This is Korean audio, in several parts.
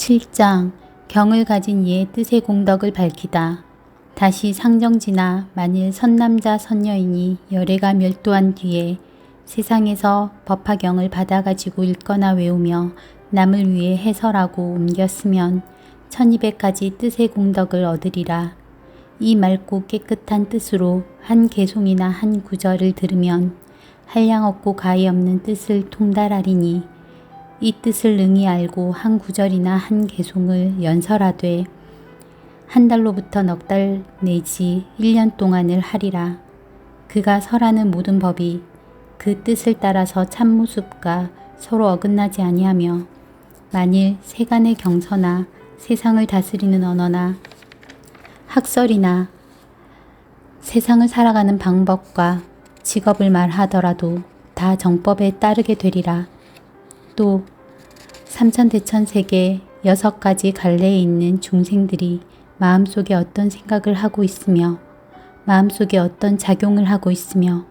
7장 경을 가진 이의 뜻의 공덕을 밝히다. 다시 상정지나 만일 선남자 선녀인이 열애가 멸도한 뒤에 세상에서 법화경을 받아가지고 읽거나 외우며 남을 위해 해설하고 옮겼으면 1200가지 뜻의 공덕을 얻으리라. 이 맑고 깨끗한 뜻으로 한 개송이나 한 구절을 들으면 한량 없고 가히 없는 뜻을 통달하리니 이 뜻을 능히 알고 한 구절이나 한 개송을 연설하되 한 달로부터 넉 달 내지 1년 동안을 하리라. 그가 설하는 모든 법이 그 뜻을 따라서 참모습과 서로 어긋나지 아니하며 만일 세간의 경서나 세상을 다스리는 언어나 학설이나 세상을 살아가는 방법과 직업을 말하더라도 다 정법에 따르게 되리라. 또 삼천대천 세계 여섯 가지 갈래에 있는 중생들이 마음속에 어떤 생각을 하고 있으며 마음속에 어떤 작용을 하고 있으며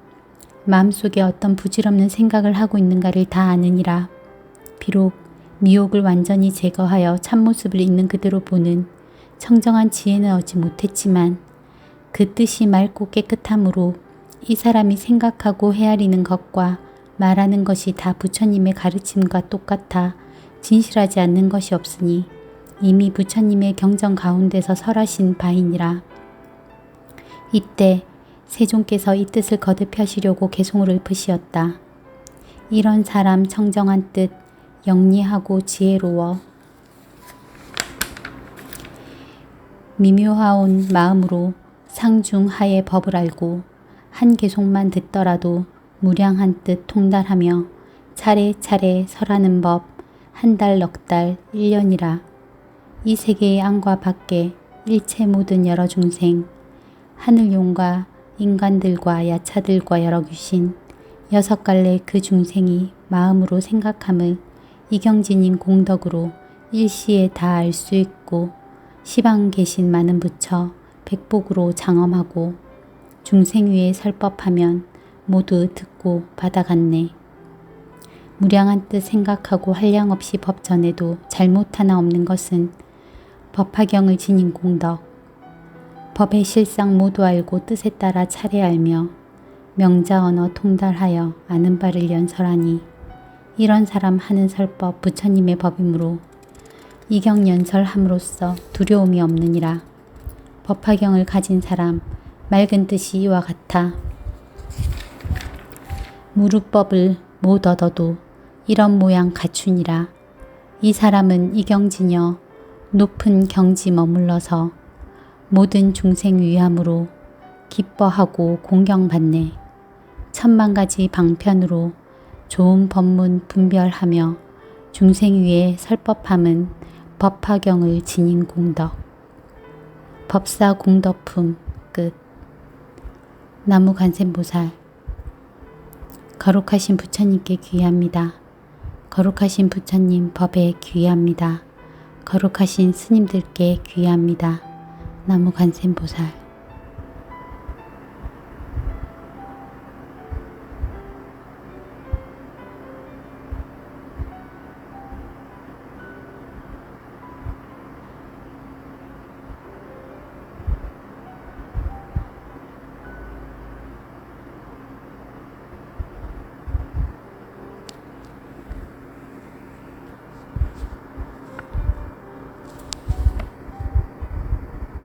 마음속에 어떤 부질없는 생각을 하고 있는가를 다 아느니라. 비록 미혹을 완전히 제거하여 참모습을 있는 그대로 보는 청정한 지혜는 얻지 못했지만 그 뜻이 맑고 깨끗함으로 이 사람이 생각하고 헤아리는 것과 말하는 것이 다 부처님의 가르침과 똑같아 진실하지 않는 것이 없으니 이미 부처님의 경전 가운데서 설하신 바이니라. 이때 세종께서 이 뜻을 거듭하시려고 개송을 읊으시었다. 이런 사람 청정한 뜻, 영리하고 지혜로워 미묘하온 마음으로 상중하의 법을 알고 한 개송만 듣더라도 무량한 뜻 통달하며 차례차례 설하는 법 한 달 넉달 1년이라 이 세계의 안과 밖에 일체 모든 여러 중생 하늘용과 인간들과 야차들과 여러 귀신 여섯 갈래 그 중생이 마음으로 생각함을 이경진님 공덕으로 일시에 다 알 수 있고 시방 계신 많은 부처 백복으로 장엄하고 중생 위에 설법하면 모두 듣고 받아갔네. 무량한 뜻 생각하고 한량 없이 법 전에도 잘못 하나 없는 것은 법화경을 지닌 공덕, 법의 실상 모두 알고 뜻에 따라 차례 알며 명자 언어 통달하여 아는 바를 연설하니 이런 사람 하는 설법 부처님의 법이므로 이경 연설함으로써 두려움이 없느니라. 법화경을 가진 사람 맑은 뜻이 이와 같아 무루법을 못 얻어도 이런 모양 갖추니라. 이 사람은 이경지녀 높은 경지 머물러서 모든 중생 위함으로 기뻐하고 공경받네. 천만 가지 방편으로 좋은 법문 분별하며 중생 위에 설법함은 법화경을 지닌 공덕. 법사 공덕품 끝. 나무 간센보살 거룩하신 부처님께 귀합니다. 거룩하신 부처님 법에 귀합니다. 거룩하신 스님들께 귀합니다. 나무 간센보살